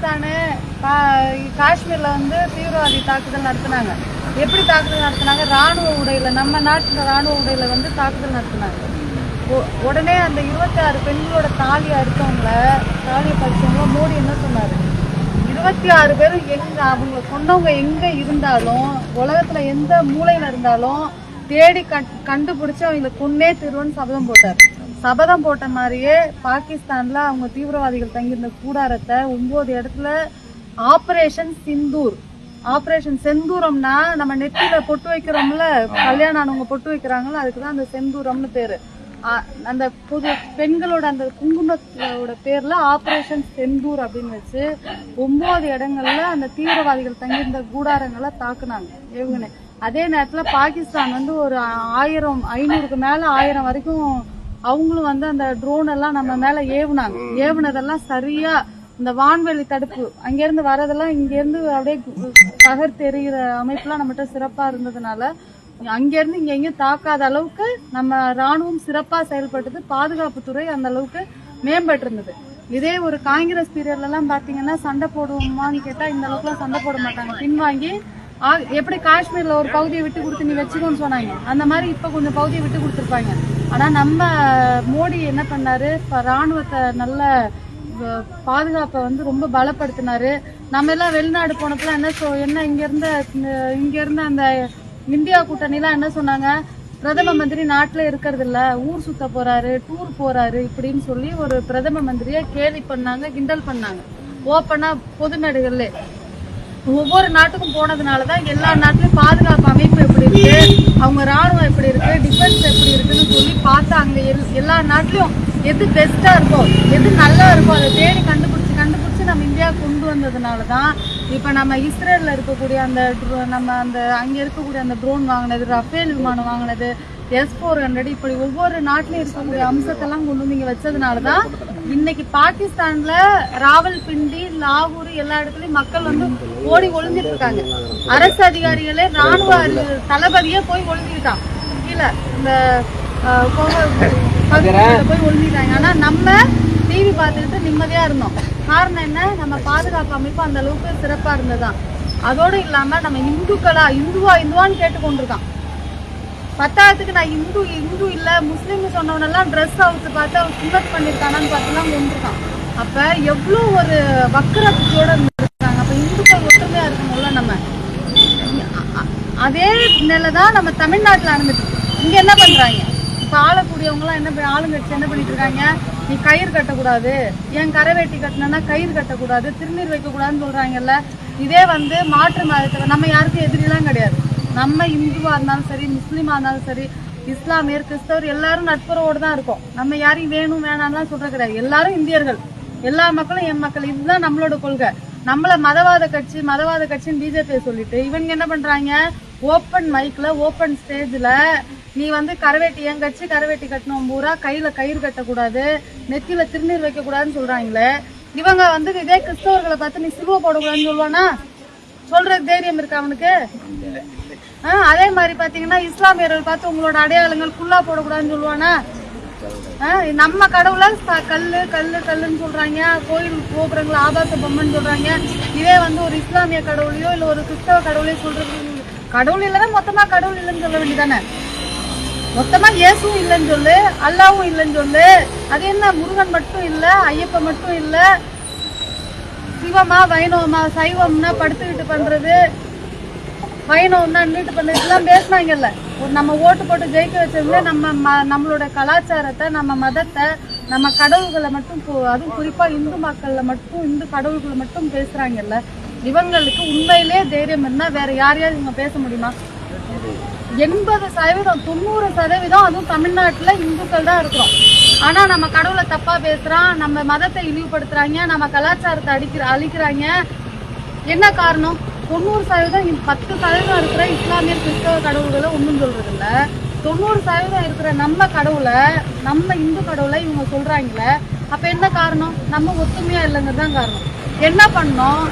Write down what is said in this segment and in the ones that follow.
பாகிஸ்தானு கா- காஷ்மீர்ல வந்து தீவிரவாதி தாக்குதல் நடத்தினாங்க. எப்படி தாக்குதல் நடத்தினாங்க? ராணுவ உடையில நம்ம நாட்டில் ராணுவ உடையில வந்து தாக்குதல் நடத்தினாங்க. உடனே அந்த இருபத்தி ஆறு பெண்களோட தாலி அறுத்தவங்கள தாலியை பறிச்சவங்கள மோடி என்ன சொன்னார்? இருபத்தி ஆறு பேரும் எங்க அவங்க கொண்டவங்க எங்க இருந்தாலும் உலகத்துல எந்த மூலையில் இருந்தாலும் தேடி கண் கண்டுபிடிச்சு அவங்களை கொன்னே திருவன் சபதம் போட்டார். சபதம் போட்ட மாதிரியே பாகிஸ்தான்ல அவங்க தீவிரவாதிகள் தங்கியிருந்த கூடாரத்தை ஒன்பது இடத்துல ஆபரேஷன் சிந்தூர் ஆபரேஷன் செந்தூரம்னா நம்ம நெத்தியில பொட்டு வைக்கிறோம்ல கல்யாணம் ஆனவங்க பொட்டு வைக்கிறாங்கல்ல அதுக்கு தான் அந்த செந்தூரம்னு பேரு. அந்த புது பெண்களோட அந்த குங்குமத்தோட பேர்ல ஆபரேஷன் செந்தூர் அப்படின்னு வச்சு ஒன்பது இடங்கள்ல அந்த தீவிரவாதிகள் தங்கியிருந்த கூடாரங்களை தாக்குனாங்க இவங்கன்னு அதே நேரத்துல பாகிஸ்தான் வந்து ஒரு ஆயிரம் ஐநூறுக்கு மேல ஆயிரம் வரைக்கும் அவங்களும் வந்து அந்த ட்ரோன் எல்லாம் நம்ம மேல ஏவுனாங்க. ஏவுனதெல்லாம் சரியா இந்த வான்வெளி தடுப்பு. அங்கிருந்து வரதெல்லாம் இங்க இருந்து அப்படியே பகர் தெரிகிற அமைப்புலாம் நம்மகிட்ட சிறப்பா இருந்ததுனால அங்கிருந்து இங்க எங்கேயும் தாக்காத அளவுக்கு நம்ம ராணுவம் சிறப்பா செயல்பட்டது. பாதுகாப்புத்துறை அந்த அளவுக்கு மேம்பட்டு இருந்தது இதே ஒரு காங்கிரஸ் பீரியட்ல எல்லாம் பாத்தீங்கன்னா சண்டை போடுவோமான்னு கேட்டா இந்த அளவுக்குலாம் சண்டை போட மாட்டாங்க. பின்வாங்கி எப்படி காஷ்மீர்ல ஒரு பகுதியை விட்டு கொடுத்து நீ வச்சுக்கோன்னு சொன்னாங்க. அந்த மாதிரி இப்ப கொஞ்சம் பகுதியை விட்டு கொடுத்துருப்பாங்க. ஆனால் நம்ம மோடி என்ன பண்ணாரு? இப்போ ராணுவத்தை நல்ல பாதுகாப்பை வந்து ரொம்ப பலப்படுத்தினாரு. நம்ம எல்லாம் வெளிநாடு போனப்பெல்லாம் என்ன சொ என்ன இங்கேருந்து இங்கேருந்து அந்த இந்தியா கூட்டணிலாம் என்ன சொன்னாங்க? பிரதம மந்திரி நாட்டில் இருக்கிறது இல்ல. ஊர் சுத்த போறாரு டூர் போறாரு இப்படின்னு சொல்லி ஒரு பிரதம மந்திரியை கேலி பண்ணாங்க கிண்டல் பண்ணாங்க. ஓப்பனா பொது மேடைகள்ல. ஒவ்வொரு நாட்டுக்கும் போனதுனால தான் எல்லா நாட்டிலும் பாதுகாப்பு அமைப்பு எப்படி இருக்கு அவங்க ராணுவம் எப்படி இருக்கு டிஃபென்ஸ் எப்படி இருக்குன்னு சொல்லி பார்த்து அங்க எல்- எல்லா நாட்டிலும் எது பெஸ்ட்டாக இருக்கோ எது நல்லா இருக்கோ அதை தேடி கண்டுபிடிச்சி கண்டுபிடிச்சி நம்ம இந்தியா கொண்டு வந்ததுனால தான் இப்போ நம்ம இஸ்ரேலில் இருக்கக்கூடிய அந்த நம்ம அந்த அங்கே இருக்கக்கூடிய அந்த ட்ரோன் வாங்கினது ரஃபேல் விமானம் வாங்கினது எஸ் ஃபோர் ஹண்ட்ரட் இப்படி ஒவ்வொரு நாட்டிலையும் இருக்கக்கூடிய அம்சத்தெல்லாம் கொண்டு வந்து இங்கே வச்சதுனால தான் இன்னைக்கு பாகிஸ்தான்ல ராவல்பிண்டி லாகூர் எல்லா இடத்துலயும் மக்கள் வந்து ஓடி ஒளிஞ்சிட்டு இருக்காங்க. அரசு அதிகாரிகளே ராணுவ தளபதியே போய் ஒளிஞ்சுக்கிட்டான். கீழே இந்த போய் ஒளிஞ்சிட்டாங்க ஆனா நம்ம டிவி பார்த்துக்கிட்டு நிம்மதியா இருந்தோம். காரணம் என்ன? நம்ம பாதுகாப்பு அமைப்பு அந்த அளவுக்கு சிறப்பா இருந்ததுதான். அதோடு இல்லாம நம்ம இந்துக்களா இந்துவா இந்துவான்னு கேட்டு கொண்டிருக்கான் பத்தாயிரத்துக்கு நான் இந்து இந்து இல்ல முஸ்லீம் சொன்னவனெல்லாம் ட்ரெஸ் அவுத்து பார்த்து அவன் சுண்ணத் பண்ணிருக்கானான்னு பார்த்துலாம் கொண்டிருக்கான். அப்ப எவ்வளவு ஒரு வக்கர புத்தியோட இருந்திருக்காங்க. அப்ப இந்துக்கள் ஒற்றுமையா இருக்கணும்ல நம்ம. அதே நிலை தான் நம்ம தமிழ்நாட்டுல நடந்துட்டு. இங்க என்ன பண்றாங்க? இப்ப எல்லாம் என்ன பண்ணி- ஆளுங்கட்சி என்ன பண்ணிட்டு இருக்காங்க நீ கயிறு கட்டக்கூடாது. ஏன் கரை வேட்டி கட்டினா கயிறு கட்டக்கூடாது. திருநீர் வைக்க கூடாதுன்னு சொல்றாங்கல்ல. இதே வந்து மாற்று மதத்தை நம்ம யாருக்கும் எதிரிலாம் கிடையாது. நம்ம இந்துவா இருந்தாலும் சரி முஸ்லீமா இருந்தாலும் சரி இஸ்லாமியர் கிறிஸ்தவர் எல்லாரும் நட்புறவோடு தான் இருக்கோம். நம்ம யாரையும் வேணும் வேணாம்லாம் சொல்கிறது கிடையாது. எல்லாரும் இந்தியர்கள். எல்லா மக்களும் என் மக்கள். இதுதான் நம்மளோட கொள்கை. நம்மள மதவாத கட்சி மதவாத கட்சின்னு பிஜேபி சொல்லிட்டு இவங்க என்ன பண்றாங்க? ஓப்பன் மைக்ல ஓப்பன் ஸ்டேஜ்ல நீ வந்து கரவேட்டி ஏன் கட்சி கரவேட்டி கட்டணும் பூரா கையில கயிறு கட்டக்கூடாது நெத்தியில திருநீர் வைக்க கூடாதுன்னு சொல்றாங்களே. இவங்க வந்து இதே கிறிஸ்தவர்களை பார்த்து நீ சிலுவை போடக்கூடாதுன்னு சொல்லுவானா சொல்றது தைரியம் இருக்கா அவனுக்கு? ஆ, அதே மாதிரி பாத்தீங்கன்னா இஸ்லாமியர்கள் பார்த்து உங்களோட அடையாளங்கள் ஃபுல்லா போடக்கூடாதுன்னு சொல்லுவானா ஆ, நம்ம கடவுளை கல் கல்லு கல்லு கல்லுன்னு சொல்றாங்க. கோயில் கோபுரங்களை ஆபாச பொம்மைன்னு சொல்றாங்க. இதே வந்து ஒரு இஸ்லாமிய கடவுளையோ இல்ல ஒரு கிறிஸ்தவ கடவுளையோ சொல்றது கடவுள் இல்லைன்னா மொத்தமா கடவுள் இல்லைன்னு சொல்ல வேண்டியதானே மொத்தமா இயேசுவும் இல்லைன்னு சொல்லு அல்லாவும் இல்லைன்னு சொல்லு. அது என்ன முருகன் மட்டும் இல்ல ஐயப்பன் மட்டும் இல்ல? சிவமா வைணவமா சைவம்னா படுத்துக்கிட்டு பண்றது. வைணவம்னா நின்றுட்டு பண்றது. இதெல்லாம் பேசுனாங்கல்ல. ஒரு நம்ம ஓட்டு போட்டு ஜெயிக்க வச்சவங்க நம்ம ம- நம்மளோட கலாச்சாரத்தை நம்ம மதத்தை நம்ம கடவுள்களை மட்டும் அதுவும் குறிப்பா இந்து மக்கள்ல மட்டும் இந்து கடவுள்களை மட்டும் பேசுறாங்கல்ல. இவங்களுக்கு உண்மையிலே தைரியம் இருந்தா வேற யாரையாவது இவங்க பேச முடியுமா? எண்பது சதவீதம் தொண்ணூறு சதவீதம் அதுவும் தமிழ்நாட்டில் இந்துக்கள் தான் இருக்கிறோம். ஆனால் நம்ம கடவுளை தப்பாக பேசுகிறோம் நம்ம மதத்தை இழிவுபடுத்துகிறாங்க நம்ம கலாச்சாரத்தை அடிக்கிற அழிக்கிறாங்க. என்ன காரணம்? தொண்ணூறு சதவீதம் பத்து சதவீதம் இருக்கிற இஸ்லாமிய கிறிஸ்தவ கடவுள்களை ஒன்றும் சொல்கிறது இல்லை தொண்ணூறு சதவீதம் இருக்கிற நம்ம கடவுளை நம்ம இந்து கடவுளை இவங்க சொல்கிறாங்களே அப்போ என்ன காரணம்? நம்ம ஒத்துமையாக இல்லைங்கிறது தான் காரணம். என்ன பண்ணோம்?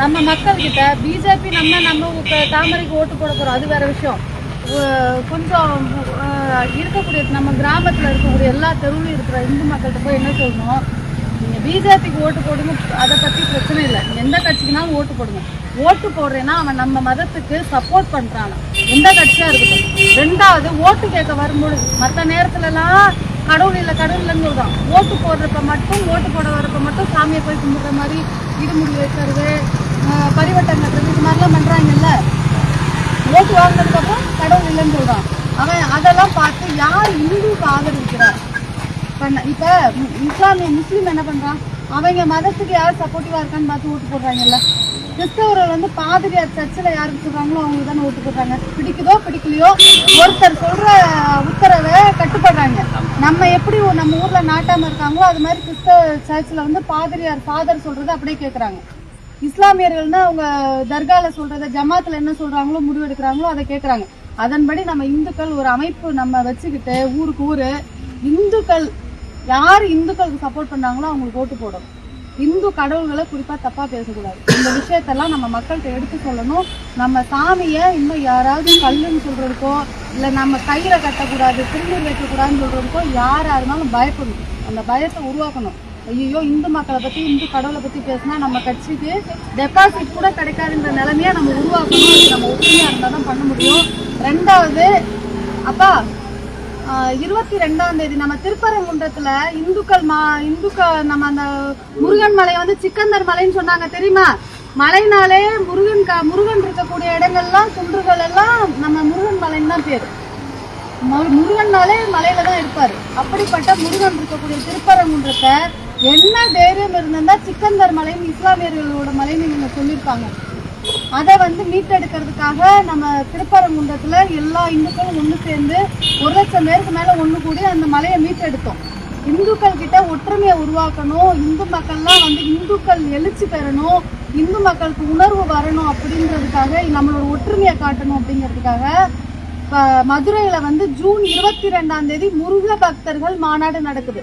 நம்ம மக்கள்கிட்ட பிஜேபி நம்ம நம்ம தாமரைக்கு ஓட்டு போட போகிறோம் அது வேற விஷயம். கொஞ்சம் இருக்கக்கூடிய நம்ம கிராமத்தில் இருக்கக்கூடிய எல்லா தெருவிலும் இருக்கிற இந்து மக்கள்கிட்ட போய் என்ன சொல்லணும்? நீங்கள் பிஜேபிக்கு ஓட்டு போடுங்க அதை பற்றி பிரச்சனை இல்லை. எந்த கட்சிக்குனாலும் ஓட்டு போடுங்க. ஓட்டு போடுறேன்னா அவன் நம்ம மதத்துக்கு சப்போர்ட் பண்ணுறான் எந்த கட்சியாக இருக்கட்டும். ரெண்டாவது ஓட்டு கேட்க வரும்பொழுது மற்ற நேரத்துலலாம் கடவுள் இல்லை கடவுள் இல்லைன்னு சொல்கிறான் ஓட்டு போடுறப்ப மட்டும் ஓட்டு போட வரப்ப மட்டும் சாமியை போய் கும்பிடுற மாதிரி இடுமுடி வைக்கிறது பரிவட்டம் கட்டுறது இது மாதிரிலாம் பண்ணுறாங்கல்ல ஓட்டு வாங்குறது இல்லைன்னு சொல்றான். அவன் அதெல்லாம் பார்த்து யார் இந்துக்கு ஆதரிக்கிறார்? பண்ண இப்ப இஸ்லாமிய முஸ்லீம் என்ன பண்றான்? அவங்க மதத்துக்கு யார் சப்போர்ட்டிவா இருக்கான்னு பார்த்து ஓட்டு போடுறாங்கல்ல. கிறிஸ்தவர்கள் வந்து பாதிரியார் சர்ச்சில் யாருக்கு சொல்கிறாங்களோ அவங்க தானே ஓட்டு போடுறாங்க. பிடிக்குதோ பிடிக்கலையோ ஒருத்தர் சொல்ற உத்தரவை கட்டுப்படுறாங்க. நம்ம எப்படி நம்ம ஊரில் நாட்டாமல் இருக்காங்களோ அது மாதிரி கிறிஸ்தவ சர்ச்சில் வந்து பாதிரியார் ஃபாதர் சொல்றதை அப்படியே கேட்குறாங்க இஸ்லாமியர்கள்னா அவங்க தர்காவில் சொல்கிறத ஜமாத்தில் என்ன சொல்கிறாங்களோ முடிவெடுக்கிறாங்களோ அதை கேட்குறாங்க அதன்படி நம்ம இந்துக்கள் ஒரு அமைப்பு நம்ம வச்சுக்கிட்டு ஊருக்கு ஊரு இந்துக்கள் யார் இந்துக்களுக்கு சப்போர்ட் பண்ணாங்களோ அவங்களுக்கு ஓட்டு போடணும் இந்து கடவுள்களை குறிப்பா தப்பா பேசக்கூடாது. இந்த விஷயத்தெல்லாம் நம்ம மக்கள்கிட்ட எடுத்து சொல்லணும். நம்ம சாமியை இன்னும் யாராவது கல்லுன்னு சொல்றதுக்கோ இல்ல நம்ம கையில கட்டக்கூடாது திருநீர் வைக்கக்கூடாதுன்னு சொல்றதுக்கோ யாரா இருந்தாலும் பயப்படணும். அந்த பயத்தை உருவாக்கணும். ஐயோ இந்து மக்களை பத்தி இந்து கடவுளை பத்தி பேசினா நம்ம கட்சிக்கு டெபாசிட் கூட கிடைக்காதுன்ற நிலைமையை நம்ம உருவாக்கணும். நம்ம ஒற்றுமையா இருந்தால் தான் பண்ண முடியும். ரெண்டாவது அப்பா இருபத்தி ரெண்டாம் தேதி நம்ம திருப்பரங்குன்றத்துல இந்துக்கள் மா இந்துக்கள் நம்ம அந்த முருகன் மலை வந்து சிக்கந்தர் மலைன்னு சொன்னாங்க தெரியுமா? மலைனாலே முருகன் க முருகன் இருக்கக்கூடிய இடங்கள்லாம் குன்றுகள் எல்லாம் நம்ம முருகன் மலைன்னு தான் பேர். முருகன்னாலே மலையில தான் இருப்பாரு. அப்படிப்பட்ட முருகன் இருக்கக்கூடிய திருப்பரங்குன்றத்தை என்ன தைரியம் இருந்திருந்தா சிக்கந்தர் மலைன்னு இஸ்லாமியர்களோட மலைன்னு நீங்க சொல்லியிருப்பாங்க. அதை வந்து மீட்டெடுக்கிறதுக்காக நம்ம திருப்பரங்குன்றத்தில் எல்லா இந்துக்களும் ஒன்று சேர்ந்து ஒரு லட்சம் பேருக்கு மேலே ஒன்று கூடி அந்த மலையை மீட்டெடுத்தோம். இந்துக்கள் கிட்ட ஒற்றுமையை உருவாக்கணும். இந்து மக்கள்லாம் வந்து இந்துக்கள் எழுச்சி பெறணும். இந்து மக்களுக்கு உணர்வு வரணும் அப்படின்றதுக்காக நம்மளோட ஒற்றுமையை காட்டணும் அப்படிங்கிறதுக்காக இப்போ மதுரையில் வந்து ஜூன் இருபத்தி ரெண்டாம் தேதி முருக பக்தர்கள் மாநாடு நடக்குது.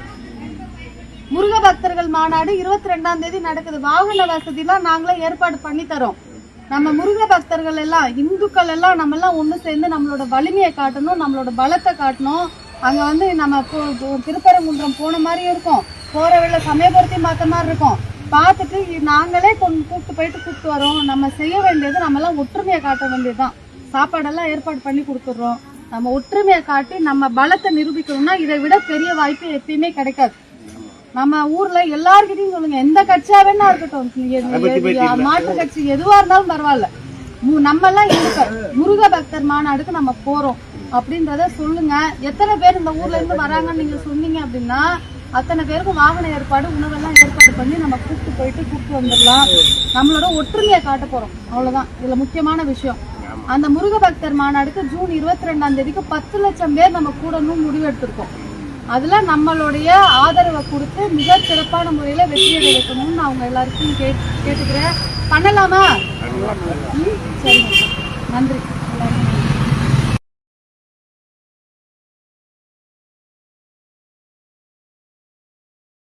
முருக பக்தர்கள் மாநாடு இருபத்தி ரெண்டாம் தேதி நடக்குது. வாகன வசதிலாம் நாங்களே ஏற்பாடு பண்ணி தரோம். நம்ம முருக பக்தர்கள் எல்லாம் இந்துக்கள் எல்லாம் நம்ம எல்லாம் ஒன்று சேர்ந்து நம்மளோட வலிமையை காட்டணும் நம்மளோட பலத்தை காட்டணும். அங்கே வந்து நம்ம திருப்பரங்குன்றம் போன மாதிரியும் இருக்கும். போகிற வேலை சமயபுரத்தையும் பார்த்த மாதிரி இருக்கும். பார்த்துட்டு நாங்களே கொண்டு கூப்பிட்டு போயிட்டு கூப்பிட்டு வரோம். நம்ம செய்ய வேண்டியது நம்மலாம் ஒற்றுமையை காட்ட வேண்டியதுதான். சாப்பாடெல்லாம் ஏற்பாடு பண்ணி கொடுத்துட்றோம். நம்ம ஒற்றுமையை காட்டி நம்ம பலத்தை நிரூபிக்கணும்னா இதை விட பெரிய வாய்ப்பு எப்பயுமே கிடைக்காது. நம்ம ஊர்ல எல்லார்கிட்டயும் சொல்லுங்க. எந்த கட்சியா வேணா இருக்கட்டும் மாற்று கட்சி எதுவா இருந்தாலும் பரவாயில்ல. நம்ம எல்லாம் இந்துக்கள் முருக பக்தர் மாநாடுக்கு நம்ம போறோம். அப்படின்றத சொல்லுங்க. எத்தனை பேர் இந்த ஊர்ல இருந்து வராங்கன்னு நீங்க சொன்னீங்க அப்படின்னா அத்தனை பேருக்கும் வாகன ஏற்பாடு உணவெல்லாம் ஏற்பாடு பண்ணி நம்ம கூப்பிட்டு போயிட்டு கூப்பிட்டு வந்துடலாம். நம்மளோட ஒற்றுமையை காட்ட போறோம். அவ்வளவுதான். இதுல முக்கியமான விஷயம். அந்த முருக பக்தர் மாநாடுக்கு ஜூன் இருபத்தி ரெண்டாம் தேதிக்கு பத்து லட்சம் பேர் நம்ம கூடணும் முடிவு எடுத்திருக்கோம் அதுல நம்மளுடைய ஆதரவை கொடுத்து மிக சிறப்பான முறையில வெற்றியடை வைக்கணும்னு நான் அவங்க எல்லாருக்கும் கேட் கேட்டுக்கிறேன். பண்ணலாமா? சரிங்க. நன்றி. எல்லாருக்கும்